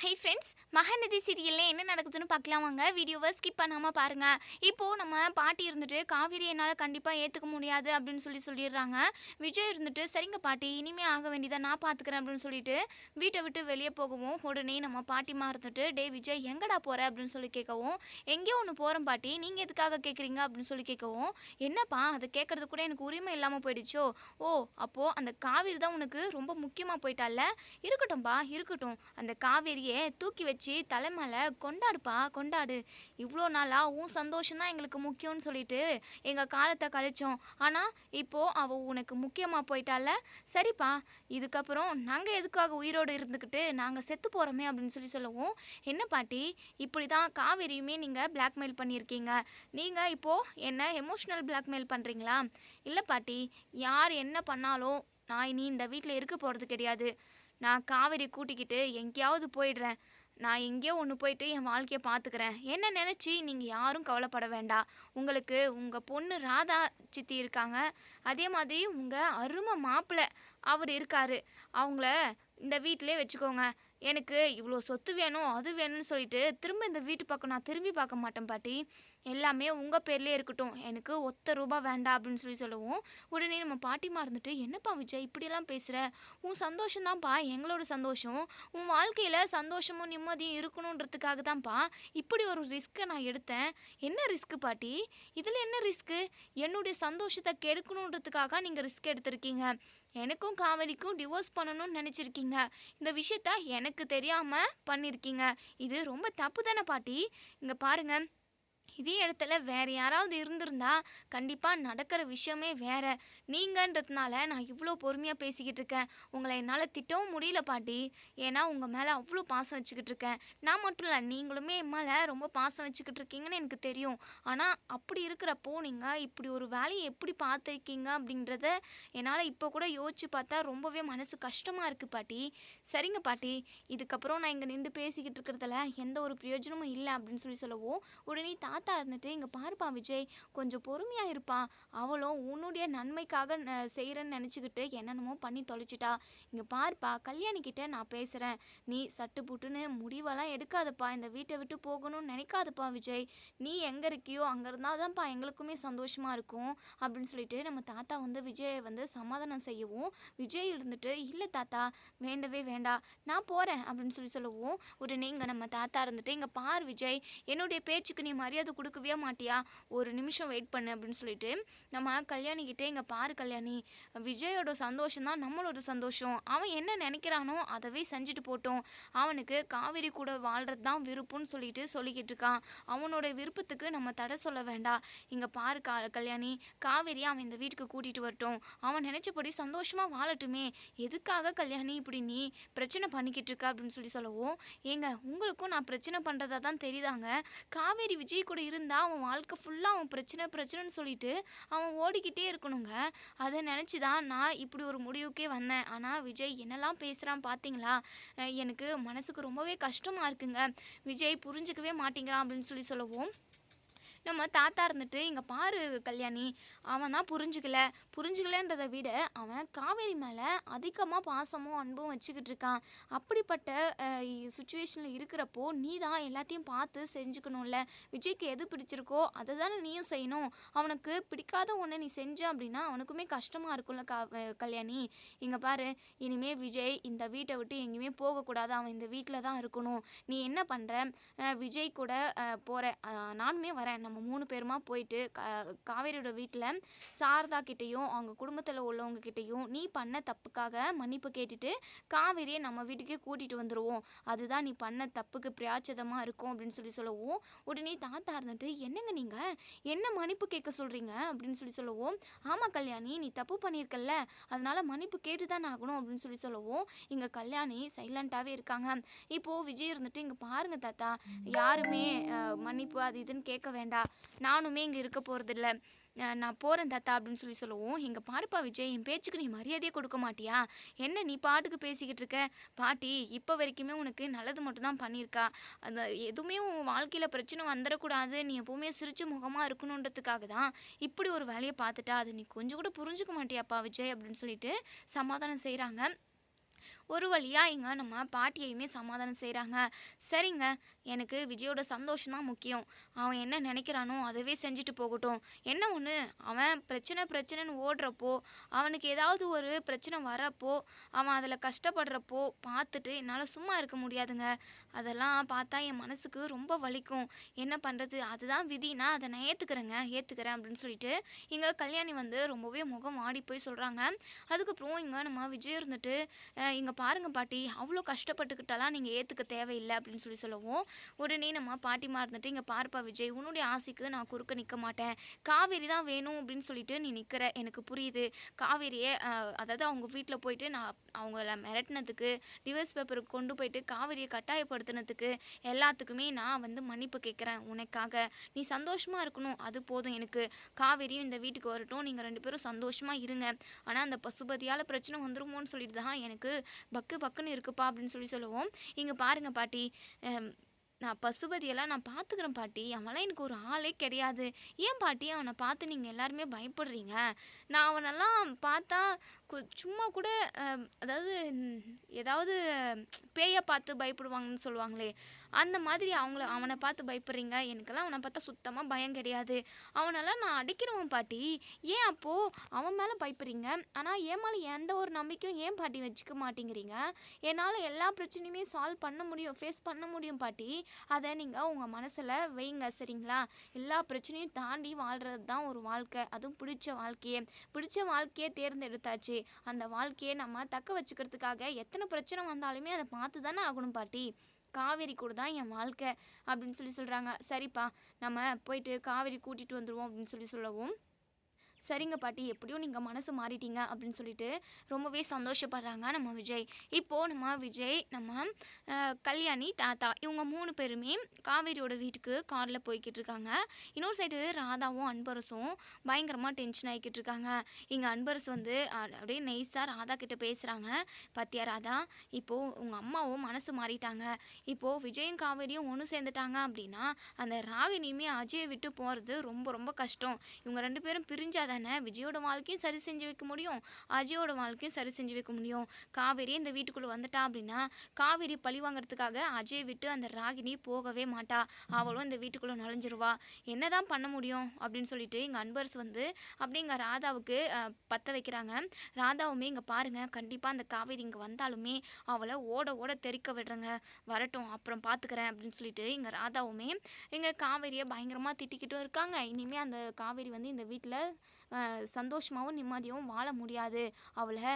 Hi friends Mahanadi சீரியலில் என்ன நடக்குதுன்னு பார்க்கலாம் வாங்க. வீடியோவை ஸ்கிப் பண்ணாமல் பாருங்கள் இப்போது நம்ம பாட்டி இருந்துட்டு காவிரி என்னால் கண்டிப்பாக ஏற்றுக்க முடியாது அப்படின்னு சொல்லி சொல்லிடுறாங்க. விஜய் இருந்துட்டு சரிங்க பாட்டி இனிமே ஆக வேண்டியதாக நான் பார்த்துக்கிறேன் அப்படின்னு சொல்லிட்டு வீட்டை விட்டு வெளியே போகவும் உடனே நம்ம பாட்டிமா இருந்துட்டு டே விஜய் எங்கடா போகிற அப்படின்னு சொல்லி கேட்கவும் எங்கேயோ ஒன்று போகிறோம் பாட்டி நீங்கள் எதுக்காக கேட்குறீங்க அப்படின்னு சொல்லி கேட்கவும் என்னப்பா அதை கேட்குறது கூட எனக்கு உரிமை இல்லாமல் போயிடுச்சோ? ஓ அப்போது அந்த காவேரி தான் உனக்கு ரொம்ப முக்கியமாக போயிட்டால இருக்கட்டும்பா இருக்கட்டும். அந்த காவேரி காவேரியை தூக்கி வச்சு தலை மேலே கொண்டாடுப்பா கொண்டாடு. இவ்வளோ நாளாக உன் சந்தோஷம்தான் எங்களுக்கு முக்கியம்னு சொல்லிட்டு எங்கள் காலத்தை கழிச்சோம். ஆனால் இப்போது அவள் உனக்கு முக்கியமாக போயிட்டால? சரிப்பா. இதுக்கப்புறம் நாங்கள் எதுக்காக உயிரோடு இருந்துக்கிட்டு நாங்கள் செத்து போகிறோமே அப்படின்னு சொல்லி சொல்லவும் என்ன பாட்டி இப்படி தான் காவேரியுமே நீங்கள் பிளாக்மெயில் பண்ணியிருக்கீங்க. நீங்கள் இப்போது என்ன எமோஷ்னல் பிளாக்மெயில் பண்ணுறீங்களா இல்லை பாட்டி யார் என்ன பண்ணாலும் நான் இனி இந்த வீட்டில் இருக்க போகிறது கிடையாது. நான் காவேரி கூட்டிக்கிட்டு எங்கேயாவது போயிடுறேன். நான் எங்கேயோ ஒன்று போயிட்டு என் வாழ்க்கையை பார்த்துக்கிறேன். என்ன நினச்சி நீங்கள் யாரும் கவலைப்பட வேண்டாம். உங்களுக்கு உங்கள் பொண்ணு ராதா சித்தி இருக்காங்க. அதே மாதிரி உங்கள் அருமை மாப்பிள்ளை அவர் இருக்காரு. அவங்கள இந்த வீட்டிலே வச்சுக்கோங்க. எனக்கு இவ்வளோ சொத்து வேணும் அது வேணும்னு சொல்லிட்டு திரும்ப இந்த வீட்டு பக்கம் நான் திரும்பி பார்க்க மாட்டேன் பாட்டி. எல்லாமே உங்கள் பேர்லேயே இருக்கட்டும். எனக்கு ஒத்த ரூபா வேண்டாம் அப்படின்னு சொல்லி சொல்லவும். உடனே நம்ம பாட்டிமா இருந்துட்டு என்னப்பா விஜய் இப்படியெல்லாம் பேசுகிற உன் சந்தோஷம்தான்ப்பா எங்களோட சந்தோஷம். உன் வாழ்க்கையில் சந்தோஷமும் நிம்மதியும் இருக்கணுன்றதுக்காக தான்ப்பா இப்படி ஒரு ரிஸ்க்கை நான் எடுத்தேன். என்ன ரிஸ்க்கு பாட்டி? இதில் என்ன ரிஸ்க்கு என்னுடைய சந்தோஷத்தை கெடுக்கணுன்றதுக்காக நீங்கள் ரிஸ்க் எடுத்திருக்கீங்க. எனக்கும் காவேரிக்கும் டிவோர்ஸ் பண்ணணும்னு நினச்சிருக்கீங்க. இந்த விஷயத்த எனக்கு தெரியாமல் பண்ணியிருக்கீங்க இது ரொம்ப தப்பு தானே பாட்டி? இங்கே பாருங்கள் இதே இடத்துல வேறு யாராவது இருந்திருந்தா கண்டிப்பாக நடக்கிற விஷயமே வேற. நீங்கன்றதுனால நான் இவ்வளோ பொறுமையாக பேசிக்கிட்டு இருக்கேன். உங்களை என்னால் திட்டவும் முடியல பாட்டி. ஏன்னா உங்கள் மேலே அவ்வளோ பாசம் வச்சுக்கிட்டு இருக்கேன். நான் மட்டும் இல்லை நீங்களுமே என் மேலே ரொம்ப பாசம் வச்சுக்கிட்டு இருக்கீங்கன்னு எனக்கு தெரியும். ஆனால் அப்படி இருக்கிறப்போ நீங்கள் இப்படி ஒரு வேலையை எப்படி பார்த்துருக்கீங்க அப்படின்றத என்னால் இப்போ கூட யோசிச்சு பார்த்தா ரொம்பவே மனசு கஷ்டமாக இருக்குது பாட்டி. சரிங்க பாட்டி. இதுக்கப்புறம் நான் இங்கே நின்று பேசிக்கிட்டு இருக்கிறதுல எந்த ஒரு பிரயோஜனமும் இல்லை அப்படின்னு சொல்லி சொல்லவும் உடனே தா தாத்தா இருந்துட்டு இங்கே பாருப்பா விஜய் கொஞ்சம் பொறுமையாக இருப்பா. அவளும் உன்னுடைய நன்மைக்காக ந- செய்கிறேன்னு நினச்சிக்கிட்டு என்னென்னமோ பண்ணி தொலைச்சிட்டா. இங்கே பாருப்பா கல்யாணிக்கிட்ட நான் பேசுகிறேன் நீ சட்டு புட்டுன்னு முடிவெல்லாம் எடுக்காதப்பா. இந்த வீட்டை விட்டு போகணும்னு நினைக்காதப்பா விஜய். நீ எங்கே இருக்கியோ அங்கே இருந்தால் தான்ப்பா எங்களுக்குமே சந்தோஷமாக இருக்கும். அப்படின்னு சொல்லிட்டு நம்ம தாத்தா வந்து விஜயை வந்து சமாதானம் செய்யவும் விஜய் இருந்துட்டு இல்லை தாத்தா வேண்டவே வேண்டாம் நான் போகிறேன் அப்படின்னு சொல்லி சொல்லவும் உடனே இங்கே நம்ம தாத்தா இருந்துட்டு இங்கே பார் விஜய். என்னுடைய பேச்சுக்கு நீ மரியாதை கொடுக்கவே மாட்டியா? ஒரு நிமிஷம் வெயிட் பண்ணு அப்படின்னு சொல்லிட்டு நம்ம கல்யாணிக்கிட்டே இங்கே பாரு கல்யாணி விஜயோட சந்தோஷம் தான் நம்மளோட சந்தோஷம். அவன் என்ன நினைக்கிறானோ அதவே செஞ்சுட்டு போட்டோம். அவனுக்கு காவேரி கூட வாழ்கிறது தான் விருப்பம்னு சொல்லிட்டு சொல்லிக்கிட்டு இருக்கான். அவனோட விருப்பத்துக்கு நம்ம தடை சொல்ல வேண்டாம். இங்கே பாரு கா கல்யாணி காவேரி அவன் இந்த வீட்டுக்கு கூட்டிகிட்டு வரட்டும். அவன் நினச்சபடி சந்தோஷமாக வாழட்டுமே. எதுக்காக கல்யாணி இப்படி நீ பிரச்சனை பண்ணிக்கிட்டு இருக்க? அப்படின்னு சொல்லி சொல்லவும் ஏங்க உங்களுக்கும் நான் பிரச்சனை பண்ணுறதா தான் தெரியுதாங்க? காவேரி விஜய் கூட இருந்தால் அவன் வாழ்க்கை ஃபுல்லாக அவன் பிரச்சனை பிரச்சனைன்னு சொல்லிட்டு அவன் ஓடிக்கிட்டே இருக்கணுங்க. அதை நினச்சி தான் நான் இப்படி ஒரு முடிவுக்கே வந்தேன். ஆனால் விஜய் என்னெல்லாம் பேசுகிறான் பார்த்தீங்களா எனக்கு மனசுக்கு ரொம்பவே கஷ்டமாக இருக்குங்க. விஜய் புரிஞ்சுக்கவே மாட்டேங்கிறான் அப்படின்னு சொல்லி சொல்லவும். நம்ம தாத்தா இருந்துட்டு இங்கே பாரு கல்யாணி அவன் தான் புரிஞ்சுக்கல. புரிஞ்சுக்கலன்றதை விட அவன் காவேரி மேலே அதிகமாக பாசமும் அன்பும் வச்சுக்கிட்டு இருக்கான். அப்படிப்பட்ட சுச்சுவேஷனில் இருக்கிறப்போ நீ தான் எல்லாத்தையும் பார்த்து செஞ்சுக்கணும்ல. விஜய்க்கு எது பிடிச்சிருக்கோ அதை தானே நீயும் செய்யணும். அவனுக்கு பிடிக்காத ஒன்று நீ செஞ்ச அப்படின்னா அவனுக்குமே கஷ்டமாக இருக்கும்ல கா கல்யாணி. இங்கே பாரு இனிமே விஜய் இந்த வீட்டை விட்டு எங்கேயுமே போகக்கூடாது. அவன் இந்த வீட்டில் தான் இருக்கணும். நீ என்ன பண்ணுற விஜய் கூட போகிற நானுமே வரேன். நம்ம மூணு பேருமா போயிட்டு கா- காவேரியோட வீட்டில் சாரதா கிட்டேயும் அவங்க குடும்பத்தில் உள்ளவங்க கிட்டேயும் நீ பண்ண தப்புக்காக மன்னிப்பு கேட்டுட்டு காவேரியை நம்ம வீட்டுக்கே கூட்டிகிட்டு வந்துடுவோம் அதுதான் நீ பண்ண தப்புக்கு பிராச்சதமாக இருக்கும் அப்படின்னு சொல்லி சொல்லவும் உடனே தாத்தா இருந்துட்டு என்னங்க நீங்கள் என்ன மன்னிப்பு கேட்க சொல்கிறீங்க அப்படின்னு சொல்லி சொல்லவும் ஆமாம் கல்யாணி நீ தப்பு பண்ணியிருக்கல்ல. அதனால் மன்னிப்பு கேட்டு தான் ஆகணும் அப்படின்னு சொல்லி சொல்லவும் இங்கே கல்யாணி சைலண்ட்டாகவே இருக்காங்க. இப்போது விஜய் இருந்துட்டு இங்கே பாருங்கள் தாத்தா யாருமே மன்னிப்பு அது இதுன்னு கேட்க வேண்டாம். நானுமே இங்கே இருக்க போகிறதில்ல நான் போகிறேன் தாத்தா அப்படின்னு சொல்லி சொல்லுவோம். இங்கே பாருப்பா விஜய் என் பேச்சுக்கு நீ மரியாதையே கொடுக்க மாட்டியா? என்ன நீ பாட்டுக்கு பேசிக்கிட்டு இருக்க? பாட்டி இப்போ வரைக்குமே உனக்கு நல்லது மட்டும்தான் பண்ணியிருக்கா. அந்த எதுவுமே உன் வாழ்க்கையில் பிரச்சனை வந்துடக்கூடாது. நீ எப்போவுமே சிரிச்சு முகமாக இருக்கணுன்றதுக்காக தான் இப்படி ஒரு வேலையை பார்த்துட்டா. அதை நீ கொஞ்சம் கூட புரிஞ்சுக்க மாட்டியாப்பா விஜய் அப்படின்னு சொல்லிட்டு சமாதானம் செய்கிறாங்க ஒரு வழியாக இங்கே நம்ம பாட்டியையுமே சமாதானம் செய்கிறாங்க சரிங்க எனக்கு விஜயோட சந்தோஷம் தான் முக்கியம். அவன் என்ன நினைக்கிறானோ அதுவே செஞ்சுட்டு போகட்டும். என்ன ஒன்று அவன் பிரச்சனை பிரச்சனைன்னு ஓடுறப்போ அவனுக்கு ஏதாவது ஒரு பிரச்சனை வரப்போ அவன் அதில் கஷ்டப்படுறப்போ பார்த்துட்டு என்னால் சும்மா இருக்க முடியாதுங்க. அதெல்லாம் பார்த்தா என் மனசுக்கு ரொம்ப வலிக்கும். என்ன பண்ணுறது அதுதான் விதினா அதை நான் ஏற்றுக்கிறேங்க ஏற்றுக்கிறேன் அப்படின்னு சொல்லிட்டு இங்கே கல்யாணி வந்து ரொம்பவே முகம் ஆடி போய் சொல்கிறாங்க அதுக்கப்புறம் இங்கே நம்ம விஜய் இருந்துட்டு இங்கே பாருங்கள் பாட்டி அவ்வளோ கஷ்டப்பட்டுக்கிட்டாலாம் நீங்கள் ஏற்றுக்க தேவையில்லை அப்படின்னு சொல்லி சொல்லவும். உடனே நம்ம பாட்டிமா இருந்துட்டு இங்கே பார்ப்பா விஜய் உன்னுடைய ஆசைக்கு நான் குறுக்க நிற்க மாட்டேன். காவேரி தான் வேணும் அப்படின்னு சொல்லிட்டு நீ நிற்கிற எனக்கு புரியுது. காவேரியை அதாவது அவங்க வீட்டில் போயிட்டு நான் அவங்கள மிரட்டினதுக்கு டிவர்ஸ் பேப்பருக்கு கொண்டு போயிட்டு காவேரியை கட்டாயப்படுத்தினதுக்கு எல்லாத்துக்குமே நான் வந்து மன்னிப்பு கேட்குறேன் உனக்காக. நீ சந்தோஷமாக இருக்கணும் அது போதும் எனக்கு. காவேரியும் இந்த வீட்டுக்கு வரட்டும் நீங்கள் ரெண்டு பேரும் சந்தோஷமாக இருங்க. ஆனால் அந்த பசுபதியால் பிரச்சனை வந்துருமோன்னு சொல்லிட்டு தான் எனக்கு பக்கு பக்குன்னு இருக்குப்பா அப்படின்னு சொல்லி சொல்லுவோம். இங்கே பாருங்கள் பாட்டி. நான் பசுபதியெல்லாம் நான் பார்த்துக்கிறேன் பாட்டி. அவன்லாம் எனக்கு ஒரு ஆளே கிடையாது. ஏன் பாட்டி? அவனை பார்த்து நீங்கள் எல்லாருமே பயப்படுறீங்க. நான் அவனெல்லாம் பார்த்தா சும்மா கூட அதாவது ஏதாவது பேயை பார்த்து பயப்படுவாங்கன்னு சொல்லுவாங்களே. அந்த மாதிரி அவங்கள அவனை பார்த்து பயப்படுறீங்க? எனக்கெல்லாம் அவனை பார்த்தா சுத்தமாக பயம் கிடையாது. அவனெல்லாம் நான் அடிக்கிறவன் பாட்டி. ஏன் அப்போது அவன் மேலே பயப்படுறீங்க. ஆனால் ஏன் மேலே எந்த ஒரு நம்பிக்கையும் ஏன் பாட்டி வச்சுக்க மாட்டேங்கிறீங்க? என்னால் எல்லா பிரச்சனையுமே சால்வ் பண்ண முடியும் ஃபேஸ் பண்ண முடியும் பாட்டி. அதை நீங்கள் உங்கள் மனசில் வைங்க சரிங்களா? எல்லா பிரச்சனையும் தாண்டி வாழ்கிறது தான் ஒரு வாழ்க்கை. அதுவும் பிடிச்ச வாழ்க்கையே. பிடிச்ச வாழ்க்கையே தேர்ந்தெடுத்தாச்சு. அந்த வாழ்க்கையை நம்ம தக்க வச்சுக்கிறதுக்காக எத்தனை பிரச்சனை வந்தாலுமே அதை பார்த்து தானே ஆகணும் பாட்டி. காவேரி கூட தான் என் வாழ்க்கை அப்படின்னு சொல்லி சொல்கிறாங்க சரிப்பா நம்ம போயிட்டு காவேரி கூட்டிகிட்டு வந்துடுவோம் அப்படின்னு சொல்லி சொல்லவும் சரிங்க பாட்டி எப்படியும் நீங்கள் மனசு மாறிட்டீங்க அப்படின்னு சொல்லிட்டு ரொம்பவே சந்தோஷப்படுறாங்க நம்ம விஜய். இப்போது நம்ம விஜய் நம்ம கல்யாணி தாத்தா இவங்க மூணு பேருமே காவேரியோட வீட்டுக்கு காரில் போய்கிட்டு இருக்காங்க. இன்னொரு சைடு ராதாவும் அன்பரசும் பயங்கரமாக டென்ஷன் ஆகிக்கிட்டு இருக்காங்க. இங்கே அன்பரசு வந்து அப்படியே நெய்ஸாக ராதா கிட்டே பேசுகிறாங்க பாத்தியா ராதா இப்போது உங்கள் அம்மாவும் மனசு மாறிட்டாங்க. இப்போது விஜயும் காவேரியும் ஒன்று சேர்ந்துட்டாங்க அப்படின்னா அந்த ராகினியுமே அஜயை விட்டு போகிறது ரொம்ப ரொம்ப கஷ்டம். இவங்க ரெண்டு பேரும் பிரிஞ்சா தானே? விஜயோட வாழ்க்கையும் சரி செஞ்சு வைக்க முடியும். அஜயோட வாழ்க்கையும் சரி செஞ்சு வைக்க முடியும். காவேரி இந்த வீட்டுக்குள்ளே வந்துட்டா அப்படின்னா காவேரி பழி வாங்குறதுக்காக அஜயை விட்டு அந்த ராகினி போகவே மாட்டா. அவளும் இந்த வீட்டுக்குள்ளே நுழைஞ்சிருவா. என்னதான் பண்ண முடியும் அப்படின்னு சொல்லிட்டு இங்கே அன்பர்ஸ் வந்து அப்படியே இங்கே ராதாவுக்கு பற்ற வைக்கிறாங்க. ராதாவுமே இங்கே பாருங்கள் கண்டிப்பாக அந்த காவேரி இங்கே வந்தாலுமே அவளை ஓட ஓட தெறிக்க விடுறேங்க. வரட்டும் அப்புறம் பார்த்துக்கிறேன் அப்படின்னு சொல்லிட்டு இங்கே ராதாவுமே இங்கே காவேரியை பயங்கரமாக திட்டிக்கிட்டும் இருக்காங்க. இனிமேல் அந்த காவேரி வந்து இந்த வீட்டில் சந்தோஷமாகவும் நிம்மதியாகவும் வாழ முடியாது. அவளை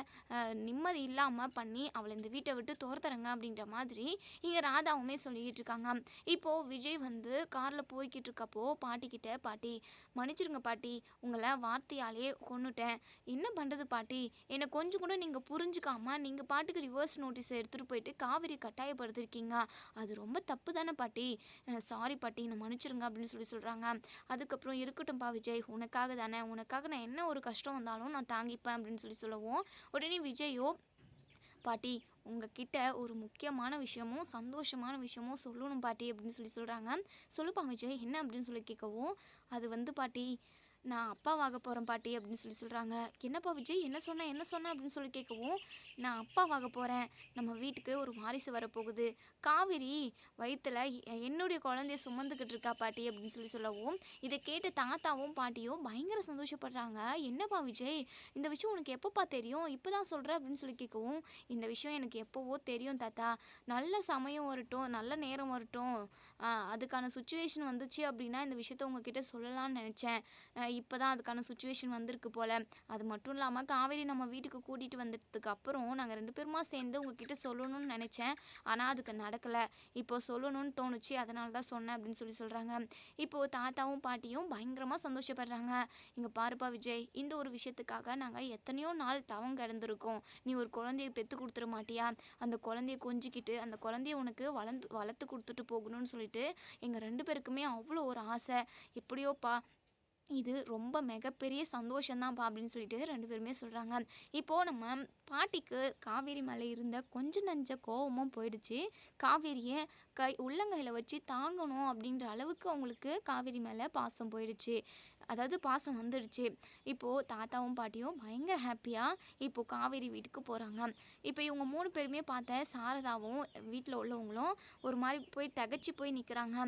நிம்மதி இல்லாமல் பண்ணி அவளை இந்த வீட்டை விட்டு துரத்துறங்க அப்படின்ற மாதிரி இங்கே ராதாவுமே சொல்லிக்கிட்டு இருக்காங்க. இப்போது விஜய் வந்து காரில் போய்கிட்டு இருக்கப்போ பாட்டிக்கிட்ட பாட்டி மன்னிச்சிருங்க பாட்டி உங்களை வார்த்தையாலே கொன்னுட்டேன். என்ன பண்ணுறது பாட்டி? என்னை கொஞ்சம் கூட நீங்கள் புரிஞ்சுக்காமல் நீங்கள் பாட்டுக்கு ரிவர்ஸ் நோட்டீஸ் எடுத்துகிட்டு போயிட்டு காவிரி கட்டாயப்படுத்திருக்கீங்க. அது ரொம்ப தப்பு தானே பாட்டி? சாரி பாட்டி என்னை மன்னிச்சிருங்க அப்படின்னு சொல்லி சொல்கிறாங்க அதுக்கப்புறம் இருக்கட்டும்ப்பா விஜய் உனக்காக தானே உனக்காக நான் என்ன ஒரு கஷ்டம் வந்தாலும் நான் தாங்கிப்பேன் அப்படின்னு சொல்லி சொல்லுவோம் உடனே விஜயோ பாட்டி உங்ககிட்ட ஒரு முக்கியமான விஷயமும் சந்தோஷமான விஷயமும் சொல்லணும் பாட்டி அப்படின்னு சொல்லி சொல்கிறாங்க சொல்லுப்பா விஜய் என்ன அப்படின்னு சொல்லி கேட்கவும் அது வந்து பாட்டி நான் அப்பாவாக போகிறேன் பாட்டி அப்படின்னு சொல்லி சொல்கிறாங்க என்னப்பா விஜய் என்ன சொன்ன என்ன சொன்ன அப்படின்னு சொல்லி கேட்கவும் நான் அப்பாவாக போகிறேன் நம்ம வீட்டுக்கு ஒரு வாரிசு வரப்போகுது. காவிரி வயிற்றில் என்னுடைய குழந்தைய சுமந்துக்கிட்டு இருக்கா பாட்டி அப்படின்னு சொல்லி சொல்லவும் இதை கேட்ட தாத்தாவும் பாட்டியும் பயங்கர சந்தோஷப்படுறாங்க. என்னப்பா விஜய் இந்த விஷயம் உனக்கு எப்பப்பா தெரியும்? இப்போ தான் சொல்கிற அப்படின்னு சொல்லி கேட்கவும் இந்த விஷயம் எனக்கு எப்போவோ தெரியும் தாத்தா. நல்ல சமயம் வரட்டும் நல்ல நேரம் வரட்டும். அதுக்கான சுச்சுவேஷன் வந்துச்சு அப்படின்னா இந்த விஷயத்த உங்ககிட்ட சொல்லலாம்னு நினச்சேன். இப்போ தான் அதுக்கான சுச்சுவேஷன் வந்திருக்கு போல். அது மட்டும் இல்லாமல் காவேரி நம்ம வீட்டுக்கு கூட்டிகிட்டு வந்ததுக்கு அப்புறம் நாங்கள் ரெண்டு பேருமா சேர்ந்து உங்ககிட்ட சொல்லணும்னு நினச்சேன். ஆனால் அதுக்கு நடக்கலை. இப்போ சொல்லணும்னு தோணுச்சு. அதனால தான் சொன்னேன் அப்படின்னு சொல்லி சொல்கிறாங்க இப்போது தாத்தாவும் பாட்டியும் பயங்கரமாக சந்தோஷப்படுறாங்க. இங்கே பாருப்பா விஜய் இந்த ஒரு விஷயத்துக்காக நாங்கள் எத்தனையோ நாள் தவம் கிடந்திருக்கோம். நீ ஒரு குழந்தைய பெற்று கொடுத்துட மாட்டியா? அந்த குழந்தைய கொஞ்சிக்கிட்டு அந்த குழந்தைய உனக்கு வளர்ந்து வளர்த்து கொடுத்துட்டு போகணும்னு சொல்லிட்டு எங்கள் ரெண்டு பேருக்குமே அவ்வளோ ஒரு ஆசை. எப்படியோப்பா இது ரொம்ப மிகப்பெரிய சந்தோஷம்தான்ப்பா அப்படின்னு சொல்லிட்டு ரெண்டு பேருமே சொல்கிறாங்க இப்போது நம்ம பாட்டிக்கு காவேரி மேலே இருந்த கொஞ்ச நஞ்ச கோவமும் போயிடுச்சு. காவேரியை கை உள்ளங்கையில் வச்சு தாங்கணும் அப்படின்ற அளவுக்கு அவங்களுக்கு காவேரி மேலே பாசம் போயிடுச்சு. அதாவது பாசம் வந்துடுச்சு இப்போது தாத்தாவும் பாட்டியும் பயங்கர ஹாப்பியாக இப்போது காவேரி வீட்டுக்கு போகிறாங்க இப்போ இவங்க மூணு பேருமே பார்த்த சாரதாவும் வீட்டில் உள்ளவங்களும் ஒரு மாதிரி போய் தகச்சு போய் நிற்கிறாங்க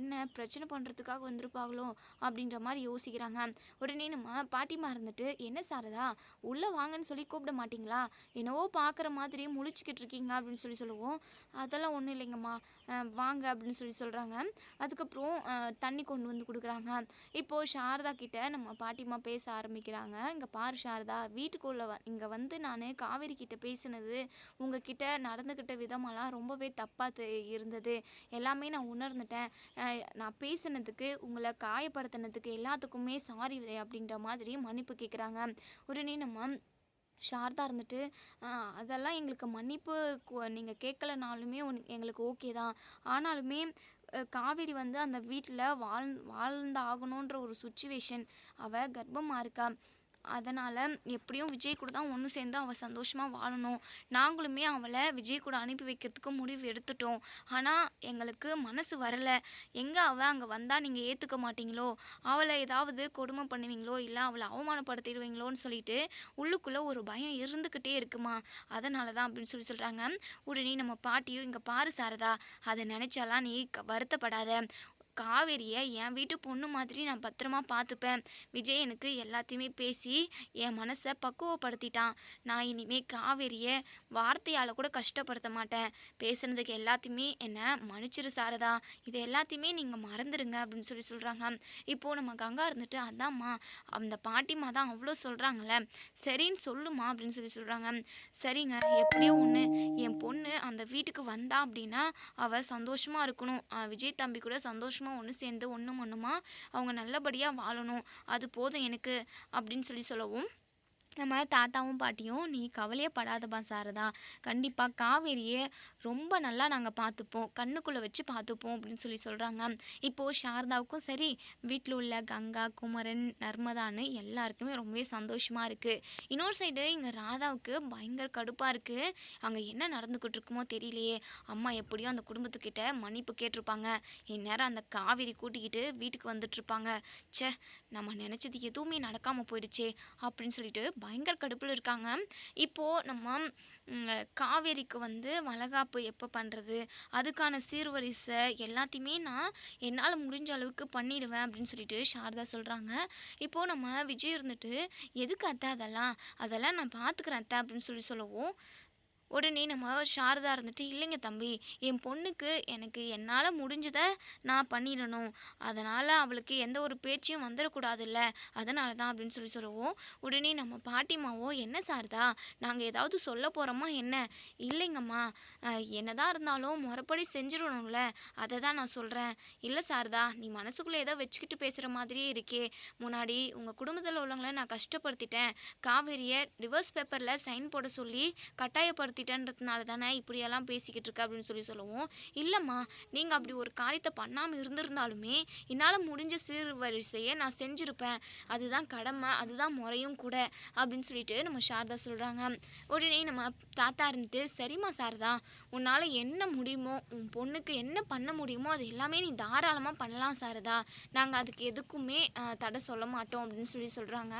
என்ன பிரச்சனை பண்ணுறதுக்காக வந்திருப்பாங்களோ அப்படின்ற மாதிரி யோசிக்கிறாங்க. உடனே நம்ம பாட்டிமா இருந்துட்டு என்ன சாரதா உள்ளே வாங்கன்னு சொல்லி கூப்பிட மாட்டிங்களா? என்னவோ பார்க்குற மாதிரி முழிச்சிக்கிட்டு இருக்கீங்க அப்படின்னு சொல்லி சொல்லுவோம். அதெல்லாம் ஒன்றும் இல்லைங்கம்மா. வாங்க அப்படின்னு சொல்லி சொல்கிறாங்க அதுக்கப்புறம் தண்ணி கொண்டு வந்து கொடுக்குறாங்க. இப்போது சாரதா கிட்ட நம்ம பாட்டிமா பேச ஆரம்பிக்கிறாங்க. இங்கே பாரு சாரதா வீட்டுக்குள்ளே வ இங்கே வந்து நான் காவேரி கிட்ட பேசினது உங்ககிட்ட நடந்துக்கிட்ட விதமெல்லாம் ரொம்பவே தப்பாக இருந்தது. எல்லாமே நான் உணர்ந்துட்டேன். நான் பேசினதுக்கு உங்களை காயப்படுத்தினதுக்கு எல்லாத்துக்குமே சாரி அப்படின்ற மாதிரி மன்னிப்பு கேட்குறாங்க உடனே நம்ம சாரதா இருந்துட்டு அதெல்லாம் எங்களுக்கு மன்னிப்பு நீங்கள் கேட்கலனாலுமே உன் எங்களுக்கு ஓகே தான். ஆனாலுமே காவேரி வந்து அந்த வீட்டில் வாழ் வாழ்ந்தாகணுன்ற ஒரு சுச்சுவேஷன் அவள் கர்ப்பமாக இருக்கா? அதனால் எப்படியும் விஜய் கூட தான் ஒன்று சேர்ந்து அவள் சந்தோஷமாக வாழணும். நாங்களுமே அவளை விஜய் கூட அனுப்பி வைக்கிறதுக்கு முடிவு எடுத்துட்டோம். ஆனால் எங்களுக்கு மனசு வரலை. எங்கே அவள் அங்கே வந்தால் நீங்கள் ஏற்றுக்க மாட்டீங்களோ? அவளை ஏதாவது கொடுமை பண்ணுவீங்களோ? இல்லை அவளை அவமானப்படுத்திடுவீங்களோன்னு சொல்லிட்டு உள்ளுக்குள்ளே ஒரு பயம் இருந்துக்கிட்டே இருக்குமா? அதனால தான் அப்படின்னு சொல்லி சொல்கிறாங்க உடனே நம்ம பாட்டியும் இங்கே பாரு சாரதா. அதை நினச்சாலாம் நீ க- வருத்தப்படாத. காவேரியை என் வீட்டு பொண்ணு மாதிரி நான் பத்திரமா பார்த்துப்பேன். விஜய் எனக்கு எல்லாத்தையுமே பேசி என் மனசை பக்குவப்படுத்திட்டான். நான் இனிமேல் காவேரியை வார்த்தையால் கூட கஷ்டப்படுத்த மாட்டேன். பேசுனதுக்கு எல்லாத்தையுமே என்னை மன்னிச்சிரு சாரதா. இது எல்லாத்தையுமே நீங்கள் மறந்துடுங்க அப்படின்னு சொல்லி சொல்கிறாங்க இப்போது நம்ம கங்கா இருந்துட்டு அதாம்மா அந்த பாட்டிமா தான் அவ்வளோ சொல்கிறாங்களே சரின்னு சொல்லுமா? அப்படின்னு சொல்லி சொல்கிறாங்க சரிங்க எப்படியோ ஒன்று என் பொண்ணு அந்த வீட்டுக்கு வந்தா அப்படின்னா அவள் சந்தோஷமாக இருக்கணும். விஜய் தம்பி கூட சந்தோஷமாக ஒன்று சேர்ந்து ஒன்று ஒன்றுமா அவங்க நல்லபடியாக வாழணும். அது போதும் எனக்கு அப்படின்னு சொல்லி சொல்லவும். நம்ம தாத்தாவும் பாட்டியும் நீ கவலையே படாதப்பா சாரதா. கண்டிப்பாக காவேரியை ரொம்ப நல்லா நாங்கள் பார்த்துப்போம் கண்ணுக்குள்ளே வச்சு பார்த்துப்போம் அப்படின்னு சொல்லி சொல்கிறாங்க இப்போது சாரதாவுக்கும் சரி வீட்டில் உள்ள கங்கா குமரன் நர்மதான்னு எல்லாருக்குமே ரொம்பவே சந்தோஷமாக இருக்குது இன்னொரு சைடு இங்கே ராதாவுக்கு பயங்கர கடுப்பாக இருக்குது அங்கே என்ன நடந்துக்கிட்டு இருக்குமோ தெரியலையே. அம்மா எப்படியோ அந்த குடும்பத்துக்கிட்ட மன்னிப்பு கேட்டிருப்பாங்க. இந்நேரம் அந்த காவேரி கூட்டிக்கிட்டு வீட்டுக்கு வந்துட்டுருப்பாங்க ச்சே நம்ம நினச்சது எதுவுமே நடக்காமல் போயிடுச்சே அப்படின்னு சொல்லிட்டு பயங்கர கடுப்பில் இருக்காங்க. இப்போது நம்ம காவேரிக்கு வந்து வளகாப்பு எப்போ பண்ணுறது அதுக்கான சீர்வரிசை எல்லாத்தையுமே நான் என்னால் முடிஞ்ச அளவுக்கு பண்ணிடுவேன் அப்படின்னு சொல்லிட்டு சாரதா சொல்கிறாங்க இப்போது நம்ம விஜய் இருந்துட்டு எதுக்கு அத்தை அதெல்லாம்? அதெல்லாம் நான் பார்த்துக்கிறேன் அத்தை அப்படின்னு சொல்லி சொல்லவும் உடனே நம்ம சாரதா இருந்துட்டு இல்லைங்க தம்பி என் பொண்ணுக்கு எனக்கு என்னால் முடிஞ்சதை நான் பண்ணிடணும். அதனால் அவளுக்கு எந்த ஒரு பேச்சையும் வந்துடக்கூடாதுல்ல. அதனால தான் அப்படின்னு சொல்லி சொல்லுவோம். உடனே நம்ம பாட்டிமாவோ என்ன சாரதா நாங்கள் ஏதாவது சொல்ல போகிறோமா என்ன? இல்லைங்கம்மா என்னதான் இருந்தாலும் முறைப்படி செஞ்சிடணும்ல. அதை தான் நான் சொல்கிறேன் இல்லை சாரதா நீ மனசுக்குள்ளே ஏதோ வச்சுக்கிட்டு பேசுகிற மாதிரியே இருக்கே. முன்னாடி உங்கள் குடும்பத்தில் உள்ளவங்கள நான் கஷ்டப்படுத்திட்டேன். காவேரியை ரிவர்ஸ் பேப்பரில் சைன் போட சொல்லி கட்டாயப்படுத்த கட்டாயப்படுத்திட்டேன்றதுனால தானே இப்படியெல்லாம் பேசிக்கிட்டு இருக்க அப்படின்னு சொல்லி சொல்லுவோம். இல்லைம்மா நீங்கள் அப்படி ஒரு காரியத்தை பண்ணாமல் இருந்திருந்தாலுமே என்னால் முடிஞ்ச சீர் வரிசையை நான் செஞ்சுருப்பேன். அதுதான் கடமை அதுதான் முறையும் கூட அப்படின்னு சொல்லிட்டு நம்ம சாரதா சொல்கிறாங்க உடனே நம்ம தாத்தா இருந்துட்டு சரிம்மா சாரதா உன்னால் என்ன முடியுமோ உன் பொண்ணுக்கு என்ன பண்ண முடியுமோ அது எல்லாமே நீ தாராளமாக பண்ணலாம் சாரதா. நாங்கள் அதுக்கு எதுக்குமே தடை சொல்ல மாட்டோம் அப்படின்னு சொல்லி சொல்கிறாங்க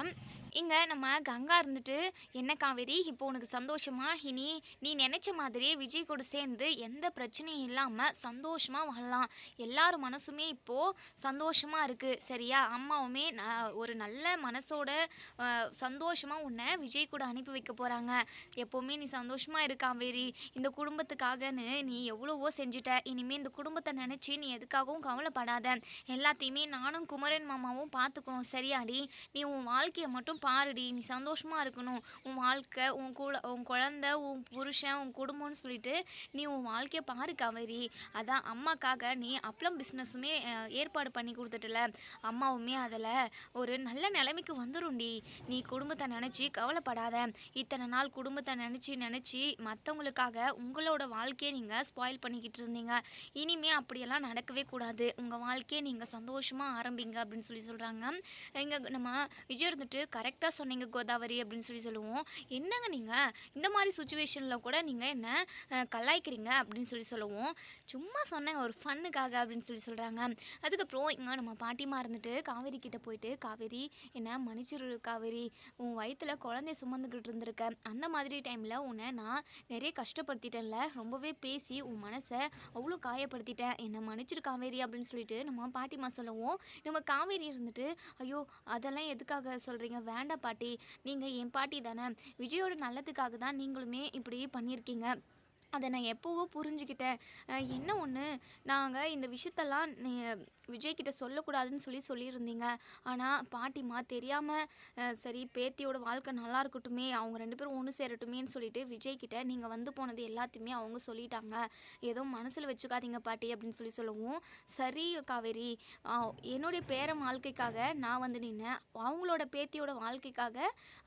இங்கே நம்ம கங்கா இருந்துட்டு என்ன காவேரி இப்போ உனக்கு சந்தோஷமா? இனி நீ நினச்ச மாதிரியே விஜய் கூட சேர்ந்து எந்த பிரச்சனையும் இல்லாமல் சந்தோஷமாக வாழலாம். எல்லார் மனசுமே இப்போது சந்தோஷமாக இருக்குது சரியா? அம்மாவுமே நான் ஒரு நல்ல மனசோட சந்தோஷமாக உன்னை விஜய் கூட அனுப்பி வைக்க போகிறாங்க எப்போவுமே நீ சந்தோஷமாக இரு காவேரி. இந்த குடும்பத்துக்காகன்னு நீ எவ்வளவோ செஞ்சுட்ட. இனிமேல் இந்த குடும்பத்தை நினச்சி நீ எதுக்காகவும் கவலைப்படாத. எல்லாத்தையுமே நானும் குமரன் மாமாவும் பார்த்துக்கணும் சரியாடி? நீ உன் வாழ்க்கையை மட்டும் பாருடி நீ சந்தோஷமாக இருக்கணும். உன் வாழ்க்கை உன் குல உன் குழந்த உன் புருஷன் உன் குடும்பம்னு சொல்லிட்டு நீ உன் வாழ்க்கையை பாரு கவரி. அதான் அம்மாக்காக நீ அப்பளம் பிஸ்னஸுமே ஏற்பாடு பண்ணி கொடுத்துட்டல. அம்மாவுமே அதில் ஒரு நல்ல நிலைமைக்கு வந்துரும்டி. நீ குடும்பத்தை நினச்சி கவலைப்படாத. இத்தனை நாள் குடும்பத்தை நினச்சி நினச்சி மற்றவங்களுக்காக உங்களோட வாழ்க்கையை நீங்கள் ஸ்பாயில் பண்ணிக்கிட்டு இருந்தீங்க. இனிமே அப்படியெல்லாம் நடக்கவே கூடாது. உங்கள் வாழ்க்கையை நீங்கள் சந்தோஷமாக ஆரம்பிங்க அப்படின்னு சொல்லி சொல்கிறாங்க இங்கே நம்ம விஜய் இருந்துட்டு கரெக்ட் கரெக்டாக சொன்னீங்க கோதாவரி அப்படின்னு சொல்லி சொல்லுவோம். என்னங்க நீங்கள் இந்த மாதிரி சுச்சுவேஷனில் கூட நீங்கள் என்ன கலாய்க்கிறீங்க அப்படின்னு சொல்லி சொல்லுவோம். சும்மா சொன்னேங்க ஒரு ஃபன்னுக்காக அப்படின்னு சொல்லி சொல்கிறாங்க அதுக்கப்புறம் இங்கே நம்ம பாட்டிமா இருந்துட்டு காவேரி கிட்டே போயிட்டு காவேரி என்ன மன்னிச்சிரு காவேரி உன் வயிற்றில் குழந்தைய சுமந்துக்கிட்டு இருந்திருக்க. அந்த மாதிரி டைமில் உன்னை நான் நிறைய கஷ்டப்படுத்திட்டேன்ல. ரொம்பவே பேசி உன் மனசை அவ்வளோ காயப்படுத்திட்டேன். என்னை மன்னிச்சிரு காவேரி அப்படின்னு சொல்லிட்டு நம்ம பாட்டிமா சொல்லுவோம். நம்ம காவேரி இருந்துட்டு ஐயோ அதெல்லாம் எதுக்காக சொல்கிறீங்க வேண்டாம் பாட்டி நீங்கள் என் பாட்டி தானே. விஜயோட நல்லதுக்காக தான் நீங்களுமே இப்படி பண்ணியிருக்கீங்க. அதை நான் எப்போவோ புரிஞ்சுக்கிட்டேன். என்ன ஒன்று நாங்கள் இந்த விஷயத்தெல்லாம் விஜய் விஜய்கிட்ட சொல்லக்கூடாதுன்னு சொல்லி சொல்லியிருந்தீங்க. ஆனால் பாட்டிமா தெரியாமல் சரி பேத்தியோட வாழ்க்கை நல்லா இருக்கட்டுமே அவங்க ரெண்டு பேரும் ஒன்று சேரட்டுமேன்னு சொல்லிட்டு விஜய்கிட்ட நீங்கள் வந்து போனது எல்லாத்தையுமே அவங்க சொல்லிட்டாங்க. ஏதோ மனசில் வச்சுக்காதீங்க பாட்டி அப்படின்னு சொல்லி சொல்லவும் சரி காவேரி என்னுடைய பேரன் வாழ்க்கைக்காக நான் வந்து நின்னேன். அவங்களோட பேத்தியோட வாழ்க்கைக்காக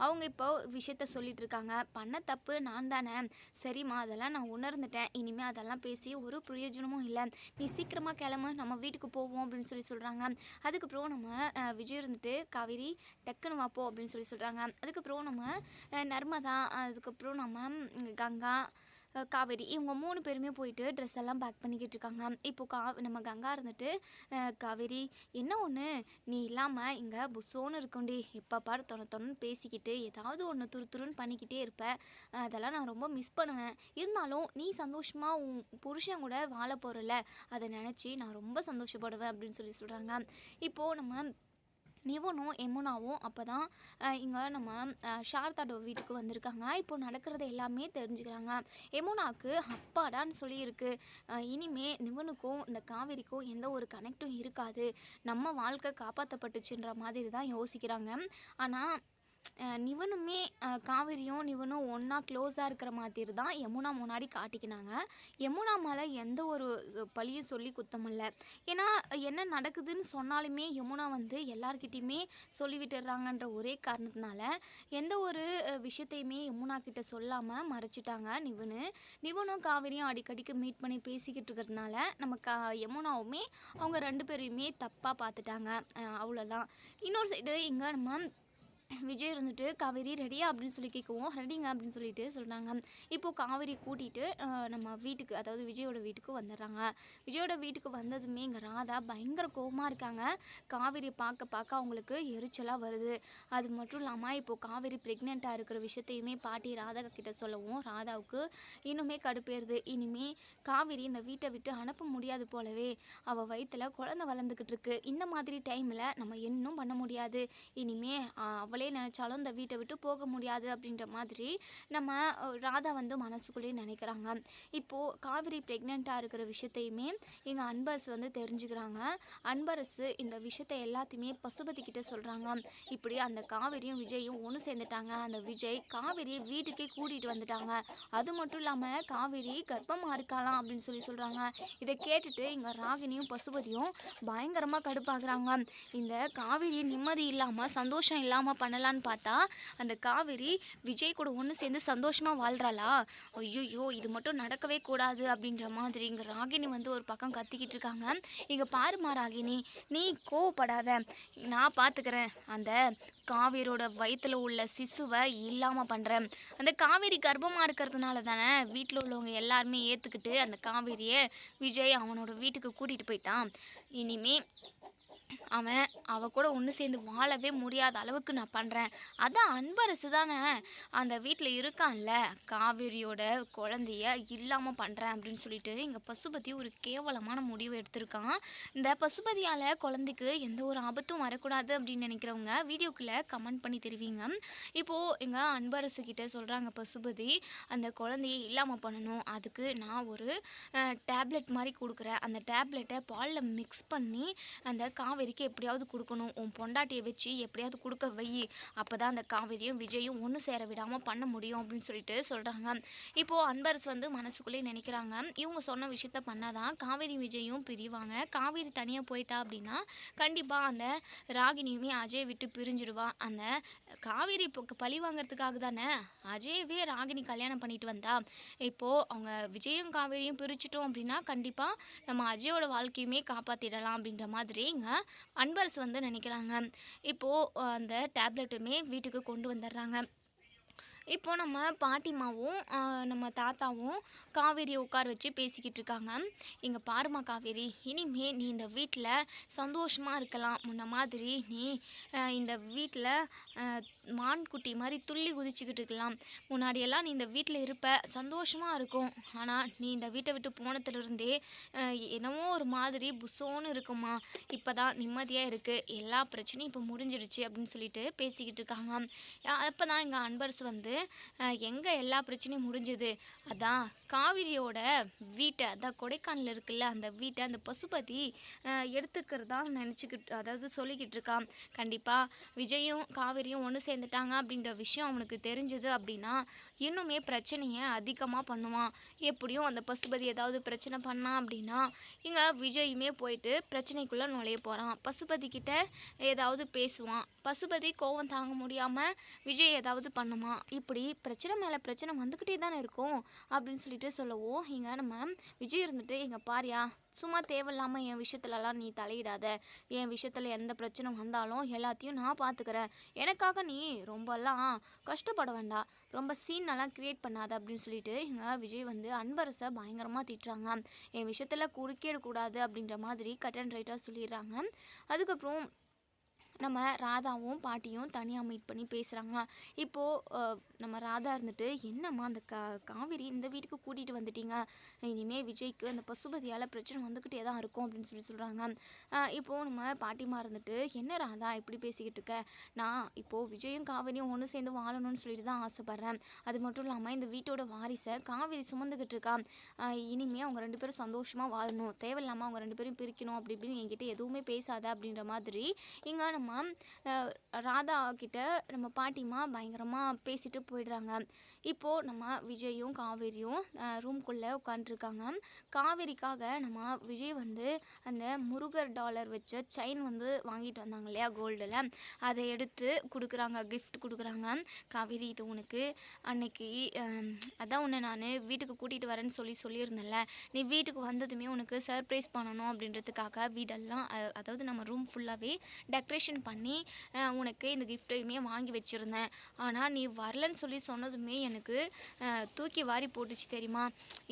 அவங்க இப்போ விஷயத்த சொல்லிட்டு இருக்காங்க பண்ண தப்பு நான் தானே. சரிம்மா அதெல்லாம் நான் உணர்ந்துட்டேன். இனிமேல் அதெல்லாம் பேசி ஒரு பிரயோஜனமும் இல்லை. நீ சீக்கிரமாக கிளம்பு. நம்ம வீட்டுக்கு போவோம். அப்படின்னு சொல்லி சொல்கிறாங்க அதுக்கப்புறம் நம்ம விஜய் இருந்துட்டு காவேரி டக்குன்னு வாப்போ அப்படின்னு சொல்லி சொல்கிறாங்க அதுக்கப்புறம் நம்ம நர்மதா அதுக்கப்புறம் நம்ம கங்கா காவேரி. இவங்க மூணு பேருமே போயிட்டு ட்ரெஸ் எல்லாம் பேக் பண்ணிக்கிட்டு இருக்காங்க. இப்போ கா நம்ம கங்கா இருந்துட்டு காவேரி என்ன ஒன்று நீ இல்லாமல் இங்கே புஸ்ஸோன்னு இருக்கும்டி எப்போ பாரு தொண தொன்னு பேசிக்கிட்டு ஏதாவது ஒன்று துரு துருன்னு பண்ணிக்கிட்டே இருப்பேன் அதெல்லாம் நான் ரொம்ப மிஸ் பண்ணுவேன். இருந்தாலும் நீ சந்தோஷமாக உன் புருஷன் கூட வாழ போகிறல அதை நினச்சி நான் ரொம்ப சந்தோஷப்படுவேன் அப்படின்னு சொல்லி சொல்கிறாங்க இப்போது நம்ம நிவனும் எமுனாவும் அப்போ தான் இங்கே நம்ம அஹ், சாரதாடோ வீட்டுக்கு வந்திருக்காங்க. இப்போ நடக்கிறது எல்லாமே தெரிஞ்சுக்கிறாங்க. எமுனாவுக்கு அப்பாடான்னு சொல்லியிருக்கு. இனிமேல் இனிமே நிவனுக்கும் இந்த காவேரிக்கும் எந்த ஒரு கனெக்டும் இருக்காது. நம்ம வாழ்க்கை காப்பாற்றப்பட்டுச்சுன்ற மாதிரி தான் யோசிக்கிறாங்க. ஆனால் நிவனுமே காவிரியும் காவேரியும் நிவனும் ஒன்றா க்ளோஸாக இருக்கிற மாதிரி தான் யமுனா முன்னாடி காட்டிக்கினாங்க. யமுனா மேலே எந்த ஒரு பழியும் சொல்லி குத்தமில்ல ஏன்னா என்ன நடக்குதுன்னு சொன்னாலுமே யமுனா வந்து எல்லார்கிட்டயுமே சொல்லி விட்டுறாங்கன்ற ஒரே காரணத்தினால எந்த ஒரு விஷயத்தையுமே யமுனா கிட்ட சொல்லாமல் மறைச்சிட்டாங்க நிவனு. நிவனும் காவேரியும் அடிக்கடிக்கு மீட் பண்ணி பேசிக்கிட்டு இருக்கிறதுனால நம்ம கா யமுனாவுமே அவங்க ரெண்டு பேரையுமே தப்பாக பார்த்துட்டாங்க. அவ்வளோதான் இன்னொரு சைடு இங்கே நம்ம விஜய் இருந்துட்டு காவேரி ரெடியா அப்படின்னு சொல்லி கேட்கவும் ரெடிங்க அப்படின்னு சொல்லிட்டு சொல்கிறாங்க இப்போது காவேரி கூட்டிகிட்டு நம்ம வீட்டுக்கு அதாவது விஜயோட வீட்டுக்கு வந்துடுறாங்க. விஜயோட வீட்டுக்கு வந்ததுமே இங்கே ராதா பயங்கர கோபமாக இருக்காங்க. காவேரி பார்க்க பார்க்க அவங்களுக்கு எரிச்சலாக வருது. அது மட்டும் இல்லாமல் இப்போது காவேரி ப்ரெக்னெண்ட்டாக இருக்கிற விஷயத்தையுமே பாட்டி ராதா கிட்ட சொல்லவும் ராதாவுக்கு இன்னுமே கடுப்பேறுது. இனிமே காவேரி இந்த வீட்டை விட்டு அனுப்ப முடியாது போலவே அவள் வயிற்றில் குழந்தை வளர்ந்துக்கிட்டு இருக்கு. இந்த மாதிரி டைமில் நம்ம இன்னும் பண்ண முடியாது. இனிமே அவளை அவளே நினச்சாலும் இந்த வீட்டை விட்டு போக முடியாது அப்படின்ற மாதிரி நம்ம ராதா வந்து மனசுக்குள்ளேயே நினைக்கிறாங்க. இப்போது காவிரி ப்ரெக்னெண்ட்டாக இருக்கிற விஷயத்தையுமே எங்கள் அன்பரசு வந்து தெரிஞ்சுக்கிறாங்க. அன்பரசு இந்த விஷயத்தை எல்லாத்தையுமே பசுபதி கிட்ட சொல்கிறாங்க இப்படி அந்த காவிரியும் விஜயும் ஒன்று சேர்ந்துட்டாங்க. அந்த விஜய் காவிரியை வீட்டுக்கே கூட்டிகிட்டு வந்துட்டாங்க. அது மட்டும் இல்லாமல் காவிரி கர்ப்பமாக இருக்கலாம் அப்படின்னு சொல்லி சொல்கிறாங்க இதை கேட்டுட்டு இங்கே ராகினியும் பசுபதியும் பயங்கரமாக கடுப்பாகிறாங்க இந்த காவிரி நிம்மதி இல்லாமல் சந்தோஷம் இல்லாமல் பண்ணலான்னு பார்த்தா அந்த காவிரி விஜய் கூட ஒன்று சேர்ந்து சந்தோஷமாக வாழ்கிறாளா ஐயோ இது மட்டும் நடக்கவே கூடாது அப்படின்ற மாதிரி இங்கே ராகினி வந்து ஒரு பக்கம் கத்திக்கிட்டு இருக்காங்க. இங்கே பாருமா ராகினி நீ கோவப்படாத. நான் பார்த்துக்கிறேன் அந்த காவேரியோட வயிற்றில் உள்ள சிசுவை இல்லாமல் பண்ணுறேன் அந்த காவேரி கர்ப்பமாக இருக்கிறதுனால தானே வீட்டில் உள்ளவங்க எல்லாருமே ஏற்றுக்கிட்டு அந்த காவேரியை விஜய் அவனோட வீட்டுக்கு கூட்டிகிட்டு போயிட்டான். இனிமே அவன் அவ கூட ஒன்று சேர்ந்து வாழவே முடியாத அளவுக்கு நான் பண்ணுறேன் அதான் அன்பரசு தானே. அந்த வீட்டில் இருக்கான்ல காவேரியோட குழந்தைய இல்லாமல் பண்ணுறேன் அப்படின்னு சொல்லிட்டு இங்கே பசுபதி ஒரு கேவலமான முடிவு எடுத்திருக்கான். இந்த பசுபதியால் குழந்தைக்கு எந்த ஒரு ஆபத்தும் வரக்கூடாது அப்படின்னு நினைக்கிறவங்க வீடியோக்குள்ளே கமெண்ட் பண்ணி தெரிவிங்க. இப்போது எங்கள் அன்பரசு கிட்ட சொல்கிறாங்க பசுபதி அந்த குழந்தைய இல்லாமல் பண்ணணும். அதுக்கு நான் ஒரு டேப்லெட் மாதிரி கொடுக்குறேன். அந்த டேப்லெட்டை பாலில் மிக்ஸ் பண்ணி அந்த காவேரிக்கு எப்படியாவது கொடுக்கணும். உன் பொண்டாட்டியை வச்சு எப்படியாவது கொடுக்க வை. அப்போ தான் அந்த காவேரியும் விஜயும் ஒன்று சேர விடாமல் பண்ண முடியும் அப்படின்னு சொல்லிட்டு சொல்கிறாங்க இப்போது அன்பரசு வந்து மனசுக்குள்ளே நினைக்கிறாங்க. இவங்க சொன்ன விஷயத்த பண்ணாதான் காவேரி விஜயும் பிரிவாங்க. காவேரி தனியாக போயிட்டா அப்படின்னா கண்டிப்பாக அந்த ராகினியுமே அஜய் விட்டு பிரிஞ்சிடுவா அந்த காவேரி இப்போ பழி வாங்குறதுக்காக தானே அஜயவே ராகினி கல்யாணம் பண்ணிட்டு வந்தா. இப்போது அவங்க விஜயும் காவேரியும் பிரிச்சிட்டோம் அப்படின்னா கண்டிப்பாக நம்ம அஜயோட வாழ்க்கையுமே காப்பாற்றிடலாம் அப்படின்ற மாதிரி இங்கே அன்பரசு வந்து நினைக்கிறாங்க. இப்போது அந்த டேப்லெட்டுமே வீட்டுக்கு கொண்டு வந்துடுறாங்க. இப்போ நம்ம பாட்டிமாவும் நம்ம தாத்தாவும் காவேரியை உட்கார வச்சு பேசிக்கிட்டு இருக்காங்க. இங்கே பாருமா காவேரி இனிமே நீ இந்த வீட்டில் சந்தோஷமாக இருக்கலாம். முன்ன மாதிரி நீ இந்த வீட்டில் மான்குட்டி மாதிரி துள்ளி குதிச்சுக்கிட்டு இருக்கலாம். முன்னாடியெல்லாம் நீ இந்த வீட்டில் இருப்ப சந்தோஷமாக இருக்கும். ஆனால் நீ இந்த வீட்டை விட்டு போனதுலேருந்தே என்னமோ ஒரு மாதிரி புசோன்னு இருக்குமா இப்போ தான் நிம்மதியாக இருக்குது எல்லா பிரச்சனையும் இப்போ முடிஞ்சிருச்சு அப்படின்னு சொல்லிட்டு பேசிக்கிட்டு இருக்காங்க. அப்போ தான் எங்கள் அன்பரசு வந்து எங்கே எல்லா பிரச்சனையும் முடிஞ்சுது? அதான் காவிரியோட வீட்டை அதான் கொடைக்கானல் இருக்குல்ல அந்த வீட்டை அந்த பசுபதி எடுத்துக்கிறதா நினச்சிக்கிட்டு அதாவது சொல்லிக்கிட்டு இருக்கான் கண்டிப்பாக விஜயும் காவிரியும் ஒன்று சேர்ந்துட்டாங்க அப்படின்ற விஷயம் அவனுக்கு தெரிஞ்சது அப்படின்னா இன்னுமே பிரச்சனையை அதிகமாக பண்ணுவான். எப்படியும் அந்த பசுபதி ஏதாவது பிரச்சனை பண்ணான் அப்படின்னா இங்கே விஜயுமே போயிட்டு பிரச்சனைக்குள்ளே நுழைய போகிறான் பசுபதி கிட்ட ஏதாவது பேசுவான். பசுபதி கோவம் தாங்க முடியாமல் விஜய் ஏதாவது பண்ணுமா? இப்படி பிரச்சனை மேலே பிரச்சனை வந்துக்கிட்டே தானே இருக்கும் அப்படின்னு சொல்லிட்டு சொல்லவும் இங்கே நம்ம விஜய் இருந்துட்டு எங்கள் பாரியா சும்மா தேவையில்லாமல் என் விஷயத்துலலாம் நீ தலையிடாத. என் விஷயத்தில் எந்த பிரச்சனை வந்தாலும் எல்லாத்தையும் நான் பார்த்துக்கிறேன் எனக்காக நீ ரொம்பலாம் கஷ்டப்பட வேண்டாம். ரொம்ப சீனெல்லாம் க்ரியேட் பண்ணாத அப்படின்னு சொல்லிட்டு இங்கே விஜய் வந்து அன்பரசை பயங்கரமாக திட்டுறாங்க. என் விஷயத்தில் குறுக்கேடக்கூடாது அப்படின்ற மாதிரி கட் அண்ட் ரைட்டாக சொல்லிடுறாங்க. அதுக்கப்புறம் நம்ம ராதாவும் பாட்டியும் தனியாக மீட் பண்ணி பேசுகிறாங்க இப்போது நம்ம ராதா இருந்துட்டு என்னம்மா அந்த கா காவேரி இந்த வீட்டுக்கு கூட்டிகிட்டு வந்துட்டீங்க. இனிமேல் விஜய்க்கு அந்த பசுபதியால் பிரச்சனை வந்துக்கிட்டே தான் இருக்கும் அப்படின்னு சொல்லி சொல்கிறாங்க இப்போது நம்ம பாட்டிமா இருந்துட்டு என்ன ராதா இப்படி பேசிக்கிட்டு இருக்க? நான் இப்போது விஜயும் காவேரியும் ஒன்று சேர்ந்து வாழணும்னு சொல்லிட்டு தான் ஆசைப்பட்றேன். அது மட்டும் இல்லாமல் இந்த வீட்டோட வாரிசை காவேரி சுமந்துக்கிட்டு இருக்கா. இனிமேல் அவங்க ரெண்டு பேரும் சந்தோஷமாக வாழணும். தேவையில்லாமல் அவங்க ரெண்டு பேரும் பிரிக்கணும். அப்படி இப்படின்னு என்கிட்ட எதுவுமே பேசாத அப்படின்ற மாதிரி இங்கே நம்ம அப்புறமா ராதா கிட்ட நம்ம பாட்டிமா பயங்கரமாக பேசிட்டு போயிடுறாங்க. இப்போது நம்ம விஜயும் காவேரியும் ரூம்குள்ளே உட்காந்துருக்காங்க காவேரிக்காக நம்ம விஜய் வந்து அந்த முருகர் டாலர் வச்ச செயின் வந்து வாங்கிட்டு வந்தாங்க இல்லையா கோல்டில் அதை எடுத்து கொடுக்குறாங்க கிஃப்ட் கொடுக்குறாங்க. காவேரி இது உனக்கு. அன்னைக்கு அதான் உன்னை நான் வீட்டுக்கு கூட்டிகிட்டு வரேன்னு சொல்லி சொல்லியிருந்தேன்ல. நீ வீட்டுக்கு வந்ததுமே உனக்கு சர்ப்ரைஸ் பண்ணணும் அப்படின்றதுக்காக வீடெல்லாம் அதாவது நம்ம ரூம் ஃபுல்லாகவே டெக்கரேஷன் பண்ணி உனக்கு இந்த கிஃப்ட்டையுமே வாங்கி வச்சுருந்தேன். ஆனால் நீ வரலன்னு சொல்லி சொன்னதுமே எனக்கு தூக்கி வாரி போட்டுச்சு தெரியுமா?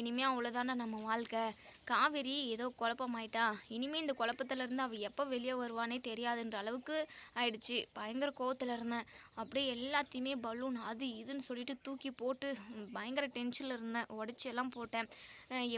இனிமே அவ்வளோதானே நம்ம வாழ்க்கை? காவேரி ஏதோ குழப்பமாயிட்டா. இனிமேல் இந்த குழப்பத்துலேருந்து அவள் எப்போ வெளியே வருவானே தெரியாதுன்ற அளவுக்கு ஆயிடுச்சு. பயங்கர கோவத்தில் இருந்தேன். அப்படியே எல்லாத்தையுமே பலூன் அது இதுன்னு சொல்லிட்டு தூக்கி போட்டு பயங்கர டென்ஷனில் இருந்தேன். உடச்சி எல்லாம் போட்டேன்.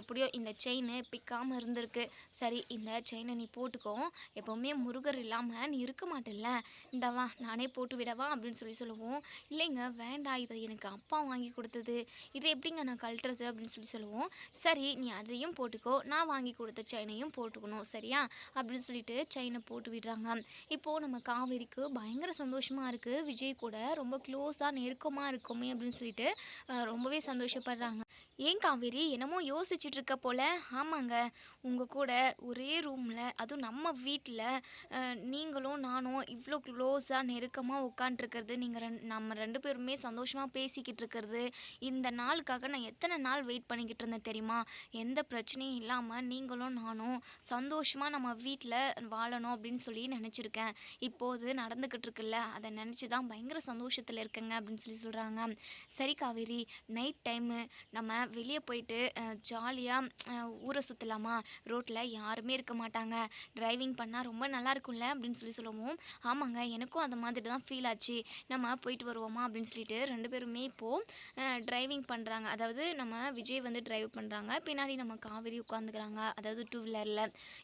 எப்படியோ இந்த செயின் பிக்காமல் இருந்திருக்கு. சரி இந்த செயினை நீ போட்டுக்கோ. எப்போவுமே முருகர் இல்லாமல் நீ இருக்க மாட்டேல்ல. இந்தவா நானே போட்டு விடவா அப்படின்னு சொல்லி சொல்லுவோம். இல்லைங்க வேண்டாம் இது எனக்கு அப்பா வாங்கி கொடுத்தது. இதை எப்படிங்க நான் கழட்டுறது அப்படின்னு சொல்லி சொல்லுவோம். சரி நீ அதையும் போட்டுக்கோ. நான் வாங்கி கொடுத்த செயினையும் போட்டுக்கணும் சரியா? அப்படின்னு சொல்லிட்டு செயினை போட்டு விடுறாங்க. இப்போது நம்ம காவேரிக்கு பயங்கர சந்தோஷமாக இருக்குது விஜய் கூட ரொம்ப க்ளோஸாக நெருக்கமாக இருக்குமே அப்படின்னு சொல்லிட்டு ரொம்பவே சந்தோஷப்படுறாங்க. ஏன் காவேரி? என்னமோ யோசிச்சுட்டு இருக்க போல. ஆமாங்க. உங்கள் கூட ஒரே ரூமில் அதுவும் நம்ம வீட்டில் நீங்களும் நானும் இவ்வளோ க்ளோஸாக நெருக்கமாக உட்காண்ட்ருக்கிறது நீங்கள் ரெண் நம்ம ரெண்டு பேருமே சந்தோஷமாக பேசிக்கிட்டு இருக்கிறது இந்த நாளுக்காக நான் எத்தனை நாள் வெயிட் பண்ணிக்கிட்டு இருந்தேன் தெரியுமா? எந்த பிரச்சனையும் இல்லாமல் நீங்களும் நானும் சந்தோஷமாக நம்ம வீட்டில் வாழணும் அப்படின்னு சொல்லி நினச்சிருக்கேன். இப்போது நடந்துக்கிட்டு இருக்குல்ல அதை நினச்சி தான் பயங்கர சந்தோஷத்தில் இருக்கேங்க அப்படின்னு சொல்லி சொல்கிறாங்க சரி காவேரி நைட் டைமு நம்ம வெளியே போயிட்டு ஜாலியாக ஊரை சுற்றலாமா ரோட்டில் யாருமே இருக்க மாட்டாங்க. டிரைவிங் பண்ணால் ரொம்ப நல்லா இருக்கும்ல அப்படின்னு சொல்லி சொல்லுவோம். ஆமாங்க எனக்கும் அந்த மாதிரி தான் ஃபீல் ஆச்சு. நம்ம போயிட்டு வருவோமா அப்படின்னு சொல்லிட்டு ரெண்டு பேருமே இப்போது டிரைவிங் பண்ணுறாங்க அதாவது நம்ம விஜய் வந்து டிரைவ் பண்ணுறாங்க பின்னாடி நம்ம காவேரி உட்காந்துக்கிறாங்க. அதாவது டூ வீலரில்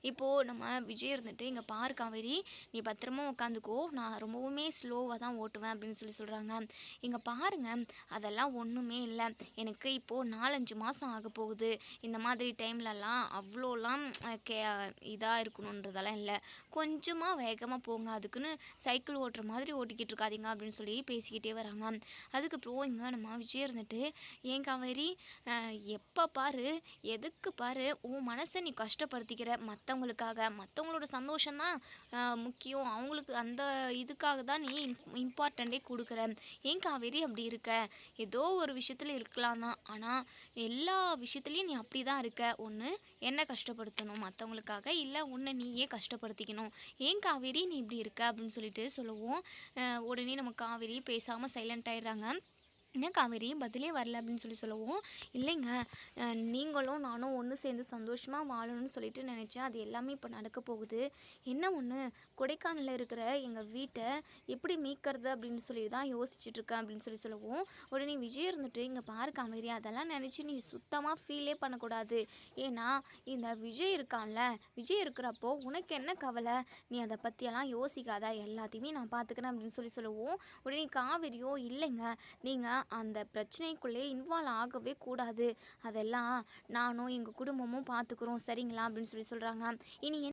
இப்போது நம்ம விஜய் இருந்துட்டு இங்கே பாரு காவேரி நீ பத்திரமா உட்காந்துக்கோ. நான் ரொம்பவுமே ஸ்லோவாக தான் ஓட்டுவேன் அப்படின்னு சொல்லி சொல்கிறாங்க இங்கே பாருங்க அதெல்லாம் ஒன்றுமே இல்லை. எனக்கு இப்போது நான் நாலஞ்சு மாதம் ஆக போகுது. இந்த மாதிரி டைம்லலாம் அவ்வளோலாம் கே இதாக இருக்கணுன்றதெல்லாம் இல்லை. கொஞ்சமாக வேகமாக போங்க. அதுக்குன்னு சைக்கிள் ஓட்டுற மாதிரி ஓட்டிக்கிட்டு இருக்காதீங்க அப்படின்னு சொல்லி பேசிக்கிட்டே வராங்க. அதுக்கப்புறம் இங்கே நம்ம விஜய் இருந்துட்டு ஏன் காவேரி? எப்போ பாரு? எதுக்கு பாரு? உன் மனசை நீ கஷ்டப்படுத்திக்கிற மற்றவங்களுக்காக மற்றவங்களோட சந்தோஷம்தான் முக்கியம். அவங்களுக்கு அந்த இதுக்காக தான் நீ இம்பார்ட்டண்ட்டே கொடுக்குற. ஏன் காவேரி அப்படி இருக்க? ஏதோ ஒரு விஷயத்தில் இருக்கலாம் தான். ஆனால் எல்லா விஷயத்துலேயும் நீ அப்படி தான் இருக்க. ஒன்று என்ன கஷ்டப்படுத்தணும் மற்றவங்களுக்காக இல்லை உன்னை நீயே கஷ்டப்படுத்திக்கணும். ஏன் காவேரி நீ இப்படி இருக்க? அப்படின்னு சொல்லிட்டு சொல்லவும். அஹ் உடனே நம்ம காவேரி பேசாமல் சைலண்ட் ஆயிடுறாங்க. என்ன காவேரி? பதிலே வரல அப்படின்னு சொல்லி சொல்லவும் இல்லைங்க. நீங்களும் நானும் ஒன்று சேர்ந்து சந்தோஷமாக வாழணும்னு சொல்லிட்டு நினச்சேன். அது எல்லாமே இப்போ நடக்க போகுது. என்ன ஒன்று கொடைக்கானலில் இருக்கிற எங்கள் வீட்டை எப்படி மீட்கிறது அப்படின்னு சொல்லி தான் யோசிச்சுட்டு இருக்கேன் அப்படின்னு சொல்லி சொல்லுவோம் உடனே விஜய் இருந்துட்டு இங்கே பாரு காவேரி அதெல்லாம் நினச்சி நீ சுத்தமாக ஃபீலே பண்ணக்கூடாது. ஏன்னா இந்த விஜய் இருக்கான்ல விஜய் இருக்கிறப்போ உனக்கு என்ன கவலை? நீ அதை பற்றியெல்லாம் யோசிக்காத. எல்லாத்தையுமே நான் பார்த்துக்கிறேன் அப்படின்னு சொல்லி சொல்லுவோம் உடனே காவேரியோ இல்லைங்க. நீங்கள் அந்த பிரச்சனைக்குள்ளே இன்வால்வ் ஆகவே கூடாது. அதெல்லாம் நானும் எங்கள் குடும்பமும் பார்த்துக்குறோம் சரிங்களா? அப்படின்னு சொல்லி சொல்கிறாங்க இனி